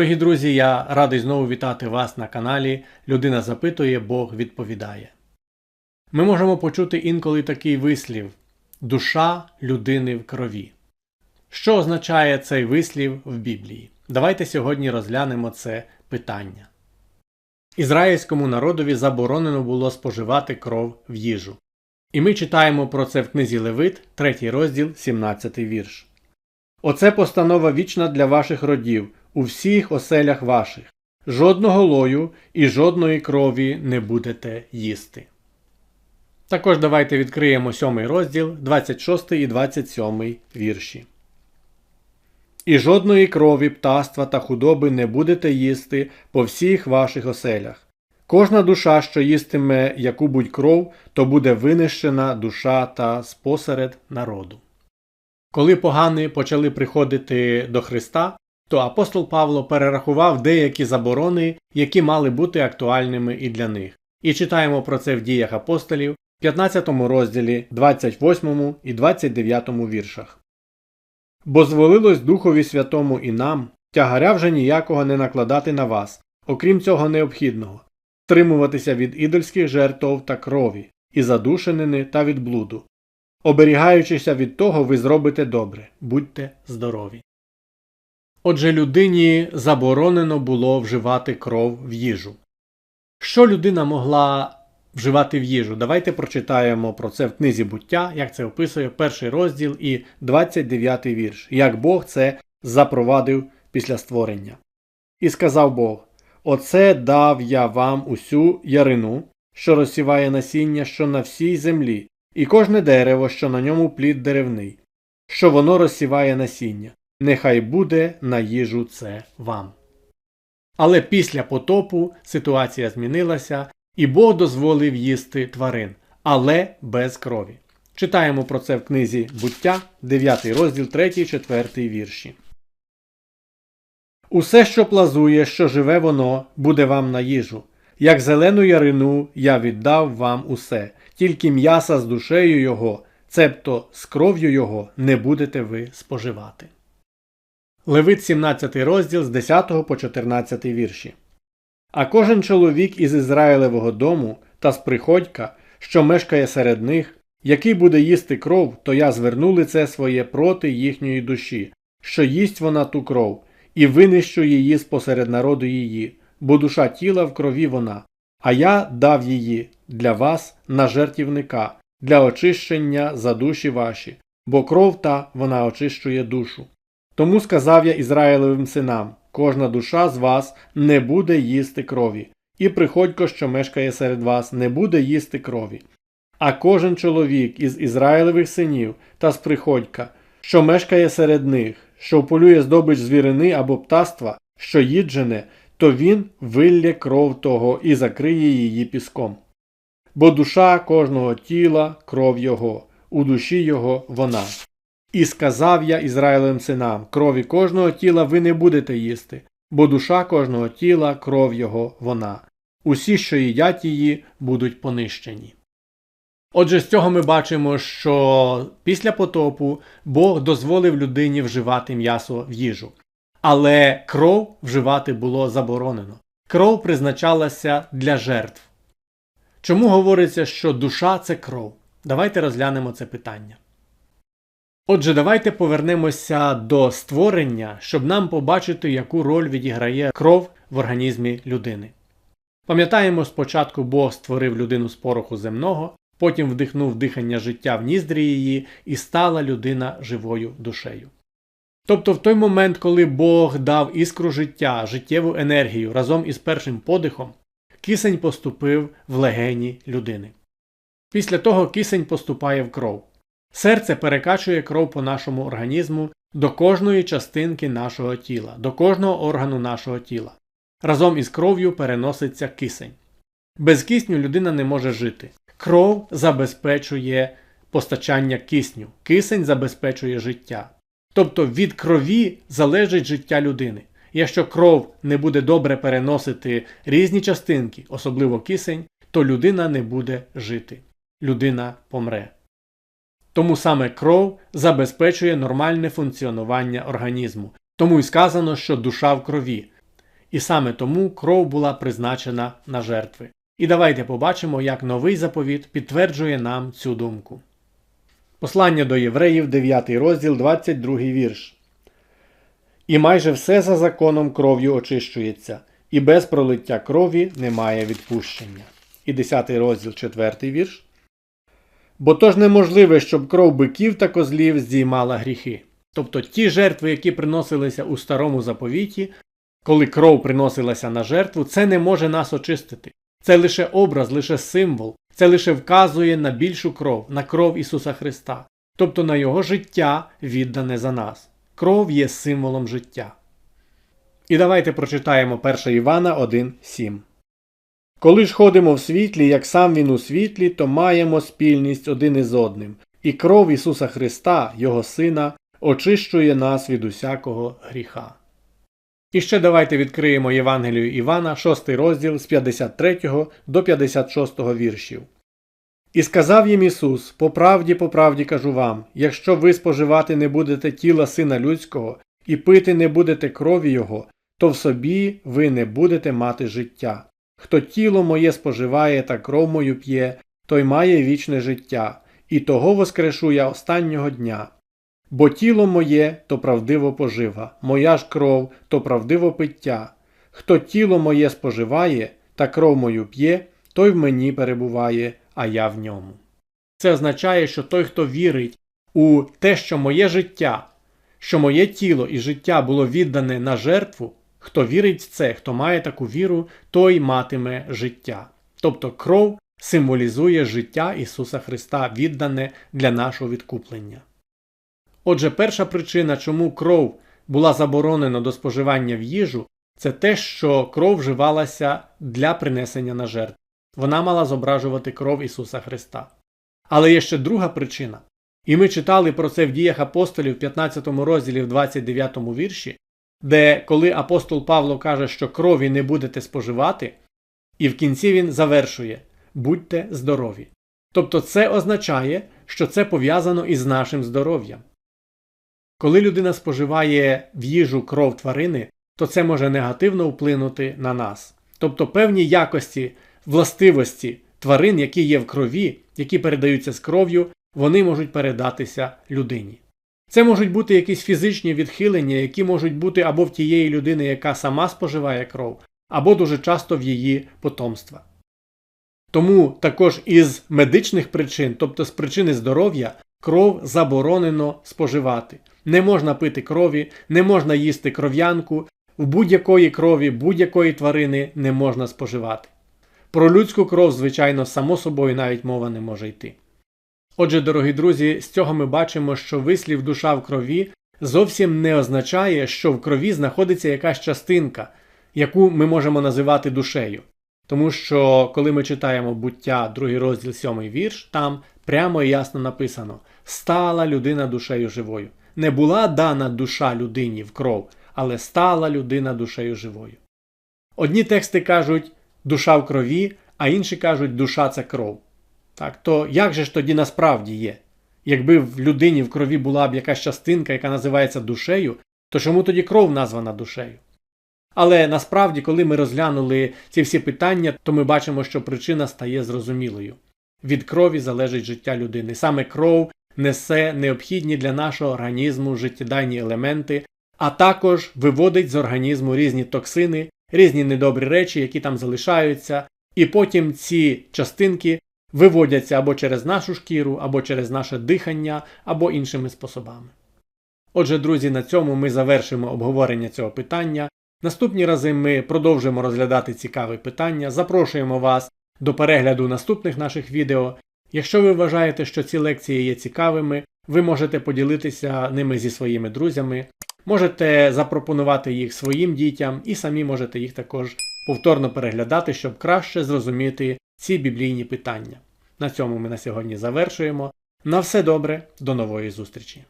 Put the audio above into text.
Дорогі друзі, я радий знову вітати вас на каналі Людина запитує, Бог відповідає. Ми можемо почути інколи такий вислів душа людини в крові. Що означає цей вислів в Біблії? Давайте сьогодні розглянемо це питання. Ізраїльському народові заборонено було споживати кров в їжу. І ми читаємо про це в книзі Левит, 3 розділ, 17 вірш. Оце постанова вічна для ваших родів у всіх оселях ваших. Жодного лою і жодної крові не будете їсти. Також давайте відкриємо 7 розділ, 26 і 27 вірші. І жодної крові, птаства та худоби не будете їсти по всіх ваших оселях. Кожна душа, що їстиме яку-будь кров, то буде винищена душа та спосеред народу. Коли погани почали приходити до Христа, то апостол Павло перерахував деякі заборони, які мали бути актуальними і для них. І читаємо про це в діях апостолів, 15 розділі, 28 і 29 віршах. Бо зволилось Духові Святому і нам, тягаря вже ніякого не накладати на вас, окрім цього необхідного, стримуватися від ідольських жертв та крові, і задушенини та від блуду. Оберігаючися від того, ви зробите добре, будьте здорові. Отже, людині заборонено було вживати кров в їжу. Що людина могла вживати в їжу? Давайте прочитаємо про це в книзі буття, як це описує перший розділ і 29 вірш, як Бог це запровадив після створення. І сказав Бог: Оце дав я вам усю ярину, що розсіває насіння, що на всій землі, і кожне дерево, що на ньому плід деревний, що воно розсіває насіння. Нехай буде на їжу це вам. Але після потопу ситуація змінилася, і Бог дозволив їсти тварин, але без крові. Читаємо про це в книзі буття, 9 розділ 3, 4 вірші. Усе, що плазує, що живе воно, буде вам на їжу. Як зелену ярину я віддав вам усе, тільки м'яса з душею його, цебто з кров'ю його не будете ви споживати. Левит 17 розділ з 10 по 14 вірші. А кожен чоловік із Ізраїлевого дому та з приходька, що мешкає серед них, який буде їсти кров, то я зверну лице своє проти їхньої душі, що їсть вона ту кров, і винищу її спосеред народу її, бо душа тіла в крові вона, а я дав її для вас на жертівника, для очищення за душі ваші, бо кров та вона очищує душу. Тому сказав я Ізраїлевим синам кожна душа з вас не буде їсти крові, і приходько, що мешкає серед вас, не буде їсти крові. А кожен чоловік із Ізраїлевих синів та з приходька, що мешкає серед них, що вполює здобич звірини або птаства, що їджене, то він виллє кров того і закриє її піском. Бо душа кожного тіла кров його, у душі його вона. І сказав я Ізраїлевим синам, крові кожного тіла ви не будете їсти, бо душа кожного тіла кров його вона. Усі, що їдять її, будуть понищені. Отже, з цього ми бачимо, що після потопу Бог дозволив людині вживати м'ясо в їжу. Але кров вживати було заборонено. Кров призначалася для жертв. Чому говориться, що душа це кров? Давайте розглянемо це питання. Отже, давайте повернемося до створення, щоб нам побачити, яку роль відіграє кров в організмі людини. Пам'ятаємо, спочатку Бог створив людину з пороху земного, потім вдихнув дихання життя в ніздрі її і стала людина живою душею. Тобто, в той момент, коли Бог дав іскру життя, життєву енергію разом із першим подихом, кисень поступив в легені людини. Після того кисень поступає в кров. Серце перекачує кров по нашому організму до кожної частинки нашого тіла, до кожного органу нашого тіла. Разом із кров'ю переноситься кисень. Без кисню людина не може жити. Кров забезпечує постачання кисню, кисень забезпечує життя. Тобто від крові залежить життя людини. Якщо кров не буде добре переносити різні частинки, особливо кисень, то людина не буде жити. Людина помре. Тому саме кров забезпечує нормальне функціонування організму. Тому й сказано, що душа в крові. І саме тому кров була призначена на жертви. І давайте побачимо, як новий заповіт підтверджує нам цю думку. Послання до євреїв, 9 розділ, 22 вірш. І майже все за законом кров'ю очищується, і без пролиття крові немає відпущення. І 10 розділ, 4 вірш. Бо то ж неможливе, щоб кров биків та козлів здіймала гріхи. Тобто ті жертви, які приносилися у старому заповіті, коли кров приносилася на жертву, це не може нас очистити. Це лише образ, лише символ, це лише вказує на більшу кров, на кров Ісуса Христа, тобто на Його життя віддане за нас. Кров є символом життя. І давайте прочитаємо 1 Івана 1,7. Коли ж ходимо в світлі, як сам Він у світлі, то маємо спільність один із одним, і кров Ісуса Христа, Його Сина, очищує нас від усякого гріха. І ще давайте відкриємо Євангелію Івана, 6 розділ з 53 до 56 віршів. І сказав їм Ісус: По правді, по правді кажу вам, якщо ви споживати не будете тіла Сина Людського і пити не будете крові Його, то в собі ви не будете мати життя. Хто тіло моє споживає та кров мою п'є, той має вічне життя, і того воскрешу я останнього дня. Бо тіло моє то правдиво пожива, моя ж кров то правдиво пиття. Хто тіло моє споживає та кров мою п'є, той в мені перебуває, а я в ньому. Це означає, що той, хто вірить у те, що моє життя, що моє тіло і життя було віддане на жертву, хто вірить в це, хто має таку віру, той матиме життя. Тобто кров символізує життя Ісуса Христа, віддане для нашого відкуплення. Отже, перша причина, чому кров була заборонена до споживання в їжу, це те, що кров вживалася для принесення на жертву. Вона мала зображувати кров Ісуса Христа. Але є ще друга причина. І ми читали про це в діях апостолів в 15 розділі в 29 вірші, де коли апостол Павло каже, що крові не будете споживати, і в кінці він завершує будьте здорові. Тобто це означає, що це пов'язано із нашим здоров'ям. Коли людина споживає в їжу кров тварини, то це може негативно вплинути на нас. Тобто певні якості, властивості тварин, які є в крові, які передаються з кров'ю, вони можуть передатися людині. Це можуть бути якісь фізичні відхилення, які можуть бути або в тієї людини, яка сама споживає кров, або дуже часто в її потомства. Тому також із медичних причин, тобто з причини здоров'я, кров заборонено споживати. Не можна пити крові, не можна їсти кров'янку, в будь-якої крові будь-якої тварини не можна споживати. Про людську кров, звичайно, само собою навіть мова не може йти. Отже, дорогі друзі, з цього ми бачимо, що вислів душа в крові зовсім не означає, що в крові знаходиться якась частинка, яку ми можемо називати душею. Тому що, коли ми читаємо буття, другий розділ, сьомий вірш, там прямо і ясно написано: стала людина душею живою. Не була дана душа людині в кров, але стала людина душею живою. Одні тексти кажуть душа в крові, а інші кажуть душа це кров. Так, То як же ж тоді насправді є? Якби в людині в крові була б якась частинка, яка називається душею, то чому тоді кров названа душею? Але насправді, коли ми розглянули ці всі питання, то ми бачимо, що причина стає зрозумілою. Від крові залежить життя людини. Саме кров несе необхідні для нашого організму життєдайні елементи, а також виводить з організму різні токсини, різні недобрі речі, які там залишаються, і потім ці частинки виводяться або через нашу шкіру, або через наше дихання, або іншими способами. Отже, друзі, на цьому ми завершимо обговорення цього питання. Наступні рази ми продовжимо розглядати цікаві питання. Запрошуємо вас до перегляду наступних наших відео. Якщо ви вважаєте, що ці лекції є цікавими, ви можете поділитися ними зі своїми друзями, можете запропонувати їх своїм дітям і самі можете їх також повторно переглядати, щоб краще зрозуміти ці біблійні питання. На цьому ми на сьогодні завершуємо. На все добре, до нової зустрічі!